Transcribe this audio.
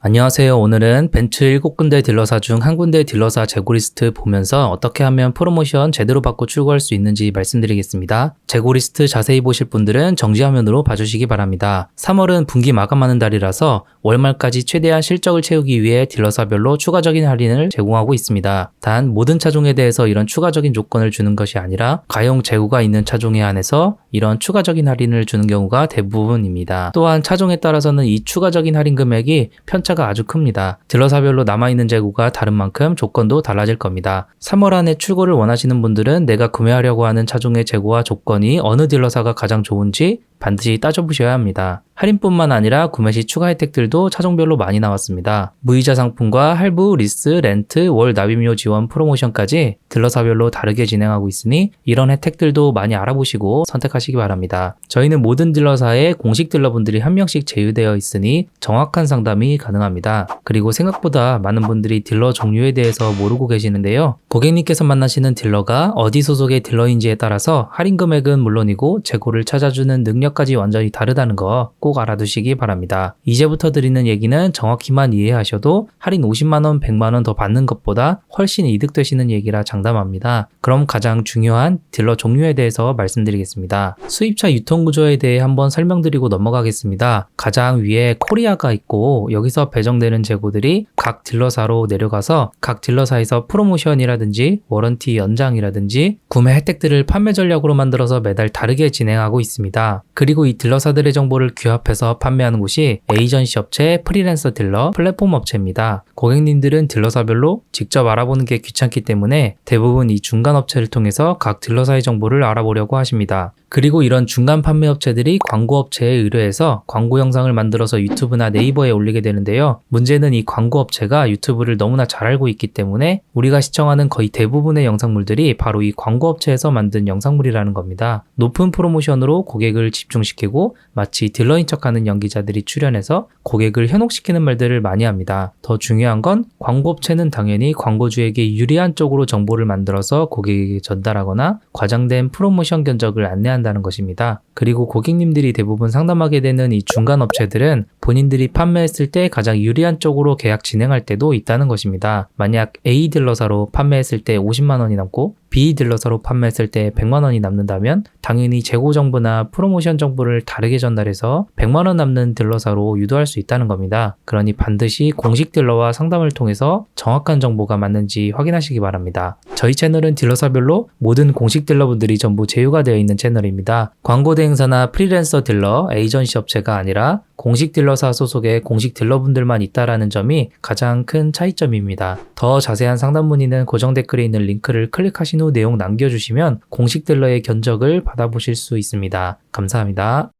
안녕하세요. 오늘은 벤츠 7군데 딜러사 중 한 군데 딜러사 재고 리스트 보면서 어떻게 하면 프로모션 제대로 받고 출고할 수 있는지 말씀드리겠습니다. 재고 리스트 자세히 보실 분들은 정지화면으로 봐주시기 바랍니다. 3월은 분기 마감하는 달이라서 월말까지 최대한 실적을 채우기 위해 딜러사별로 추가적인 할인을 제공하고 있습니다. 단 모든 차종에 대해서 이런 추가적인 조건을 주는 것이 아니라 가용 재고가 있는 차종에 한해서 이런 추가적인 할인을 주는 경우가 대부분입니다. 또한 차종에 따라서는 이 추가적인 할인 금액이 편차 가 아주 큽니다. 딜러사별로 남아있는 재고가 다른 만큼 조건도 달라질 겁니다. 3월 안에 출고를 원하시는 분들은 내가 구매하려고 하는 차종의 재고와 조건이 어느 딜러사가 가장 좋은지 반드시 따져보셔야 합니다. 할인뿐만 아니라 구매 시 추가 혜택들도 차종별로 많이 나왔습니다. 무이자 상품과 할부, 리스, 렌트, 월 납입료 지원 프로모션까지 딜러사별로 다르게 진행하고 있으니 이런 혜택들도 많이 알아보시고 선택하시기 바랍니다. 저희는 모든 딜러사에 공식 딜러분들이 한 명씩 제휴되어 있으니 정확한 상담이 가능합니다. 그리고 생각보다 많은 분들이 딜러 종류에 대해서 모르고 계시는데요. 고객님께서 만나시는 딜러가 어디 소속의 딜러인지에 따라서 할인 금액은 물론이고 재고를 찾아주는 능력 까지 완전히 다르다는 거 꼭 알아두시기 바랍니다. 이제부터 드리는 얘기는 정확히만 이해하셔도 할인 50만원, 100만원 더 받는 것보다 훨씬 이득되시는 얘기라 장담합니다. 그럼 가장 중요한 딜러 종류에 대해서 말씀드리겠습니다. 수입차 유통 구조에 대해 한번 설명드리고 넘어가겠습니다. 가장 위에 코리아가 있고 여기서 배정되는 재고들이 각 딜러사로 내려가서 각 딜러사에서 프로모션이라든지 워런티 연장이라든지 구매 혜택들을 판매 전략으로 만들어서 매달 다르게 진행하고 있습니다. 그리고 이 딜러사들의 정보를 규합해서 판매하는 곳이 에이전시 업체, 프리랜서 딜러, 플랫폼 업체입니다. 고객님들은 딜러사별로 직접 알아보 는 게 귀찮기 때문에 대부분 이 중간 업체를 통해서 각 딜러사의 정보를 알아보려고 하십니다. 그리고 이런 중간 판매 업체들이 광고 업체에 의뢰해서 광고 영상을 만들어서 유튜브나 네이버에 올리게 되는데요. 문제는 이 광고 업체가 유튜브를 너무나 잘 알고 있기 때문에 우리가 시청하는 거의 대부분의 영상물들이 바로 이 광고 업체에서 만든 영상물이라는 겁니다. 높은 프로모션으로 고객을 집중시키고 마치 딜러인 척하는 연기자들이 출연해서 고객을 현혹시키는 말들을 많이 합니다. 더 중요한 건 광고 업체는 당연히 광고주에게 유리한 쪽으로 정보를 만들어서 고객에게 전달하거나 과장된 프로모션 견적을 안내 한다는 것입니다. 그리고 고객님들이 대부분 상담하게 되는 이 중간 업체들은 본인들이 판매했을 때 가장 유리한 쪽으로 계약 진행할 때도 있다는 것입니다. 만약 A 딜러사로 판매했을 때 50만 원이 남고 B 딜러사로 판매했을 때 100만 원이 남는다면 당연히 재고 정보나 프로모션 정보를 다르게 전달해서 100만 원 남는 딜러사로 유도할 수 있다는 겁니다. 그러니 반드시 공식 딜러와 상담을 통해서 정확한 정보가 맞는지 확인하시기 바랍니다. 저희 채널은 딜러사별로 모든 공식 딜러분들이 전부 제휴가 되어 있는 채널입니다. 광고 대행사나 프리랜서 딜러, 에이전시 업체가 아니라 공식 딜러 사 소속의 공식 딜러분들만 있다라는 점이 가장 큰 차이점입니다. 더 자세한 상담 문의는 고정 댓글에 있는 링크를 클릭하신 후 내용 남겨주시면 공식 딜러의 견적을 받아보실 수 있습니다. 감사합니다.